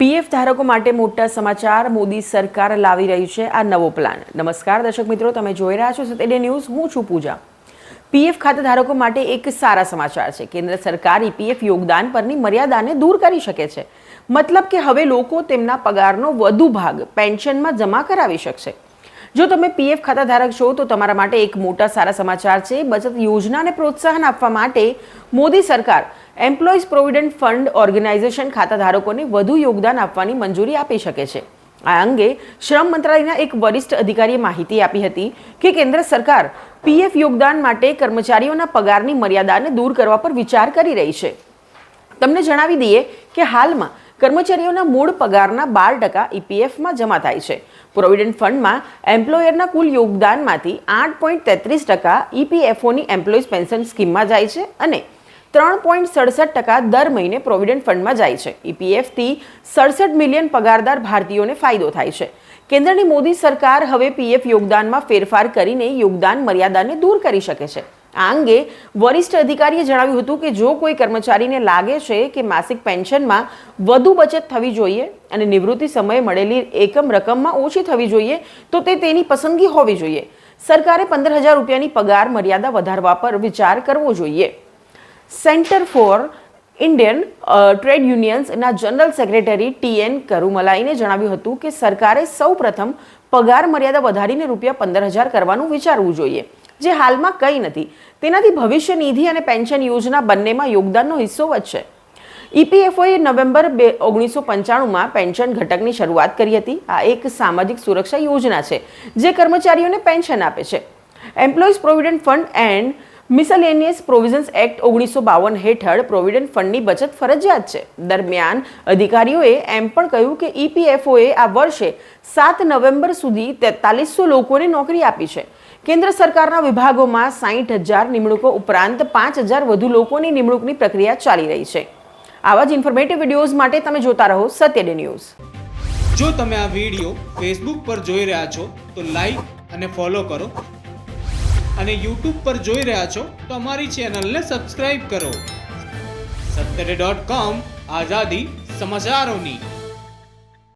PF ધારકો માટે મોટા સમાચાર મોદી સરકાર લાવી રહી છે આ નવો પ્લાન નમસ્કાર, દર્શક મિત્રો, તમે જોઈ રહ્યા છો સતેડે ન્યૂઝ. હું છું પૂજા. પીએફ ખાતા ધારકો માટે એક સારા સમાચાર છે. કેન્દ્ર સરકાર ઈપીએફ યોગદાન પરની મર્યાદાને દૂર કરી શકે છે. મતલબ કે હવે લોકો તેમના પગારનો વધુ ભાગ પેન્શનમાં જમા કરાવી શકશે. જો તમે પીએફ ખાતા ધારક છો, તો તમારા માટે એક મોટા સારા સમાચાર છે. બચત યોજનાને પ્રોત્સાહન આપવા માટે મોદી સરકાર એમ્પ્લોઈઝ પ્રોવિડન્ટ ફંડ ઓર્ગેનાઇઝેશન ખાતા ધારકોને વધુ યોગદાન આપવાની મંજૂરી આપી શકે છે. આ અંગે શ્રમ મંત્રાલયના એક વરિષ્ઠ અધિકારીએ માહિતી આપી હતી કે કેન્દ્ર સરકાર પીએફ યોગદાન માટે કર્મચારીઓના પગારની મર્યાદાને દૂર કરવા પર વિચાર કરી રહી છે. તમને જણાવી દઈએ કે હાલમાં કર્મચારીઓના મૂળ પગારના બાર ટકા ઈપીએફમાં જમા થાય છે. પ્રોવિડન્ટ ફંડમાં એમ્પ્લોયરના કુલ યોગદાનમાંથી આઠ પોઈન્ટ તેત્રીસ ટકા ઈપીએફઓની એમ્પ્લોઈઝ પેન્શન સ્કીમમાં જાય છે અને ત્રણ પોઈન્ટ સડસઠ ટકા દર મહિને પ્રોવિડન્ટ ફંડમાં જાય છે. ઈપીએફથી સડસઠ મિલિયન પગારદાર ભારતીયોને ફાયદો થાય છે. કેન્દ્રની મોદી સરકાર હવે પીએફ યોગદાનમાં ફેરફાર કરીને યોગદાન મર્યાદાને દૂર કરી શકે છે. આ અંગે વરિષ્ઠ અધિકારીએ જણાવ્યું હતું કે જો કોઈ કર્મચારીને લાગે છે કે માસિક પેન્શનમાં વધુ બચત થવી જોઈએ અને નિવૃત્તિ સમયે મળેલી એકમ રકમમાં ઓછી થવી જોઈએ, તો તે તેની પસંદગી હોવી જોઈએ. સરકારે પંદર હજાર રૂપિયાની પગાર મર્યાદા વધારવા પર વિચાર કરવો જોઈએ. સેન્ટર ફોર ઇન્ડિયન ટ્રેડ યુનિયન્સના જનરલ સેક્રેટરી ટીએન કરુમલાઈને જણાવ્યું હતું કે સરકારે સૌ પ્રથમ પગાર મર્યાદા વધારીને રૂપિયા પંદર હજાર કરવાનું વિચારવું જોઈએ. જે હાલમાં કંઈ નથી. તેનાથી ભવિષ્ય નિધિ અને પેન્શન યોજના બંનેમાં યોગદાનનો હિસ્સો વધશે. ઈપીએફઓએ નવેમ્બર બે, ઓગણીસો પંચાણુંમાં પેન્શન ઘટકની શરૂઆત કરી હતી. આ એક સામાજિક સુરક્ષા યોજના છે, જે કર્મચારીઓને પેન્શન આપે છે. Employees provident fund and miscellaneous provisions act ઓગણીસો બાવન હેઠળ પ્રોવિડન્ટ ફંડની બચત ફરજિયાત છે. દરમિયાન અધિકારીઓએ એમ પણ કહ્યું કે ઈપીએફઓએ આ વર્ષે સાત નવેમ્બર સુધી તેતાલીસો લોકોને નોકરી આપી છે. કેન્દ્ર સરકારના વિભાગોમાં સાહીઠ હજાર નિમણૂકો ઉપરાંત પાંચ હજાર વધુ લોકોની નિમણૂકની પ્રક્રિયા ચાલી રહી છે. આવા જ ઇન્ફોર્મેટિવ વિડીયોઝ માટે તમે જોતા રહો સત્યડે ન્યૂઝ. જો તમે આ વીડિયો ફેસબુક પર જોઈ રહ્યા છો, તો લાઈક અને ફોલો કરો. અને યુટ્યુબ પર જોઈ રહ્યા છો, તો અમારી ચેનલને સબસ્ક્રાઈબ કરો. સત્તરે ડોટ કોમ આઝાદી સમાચારોની.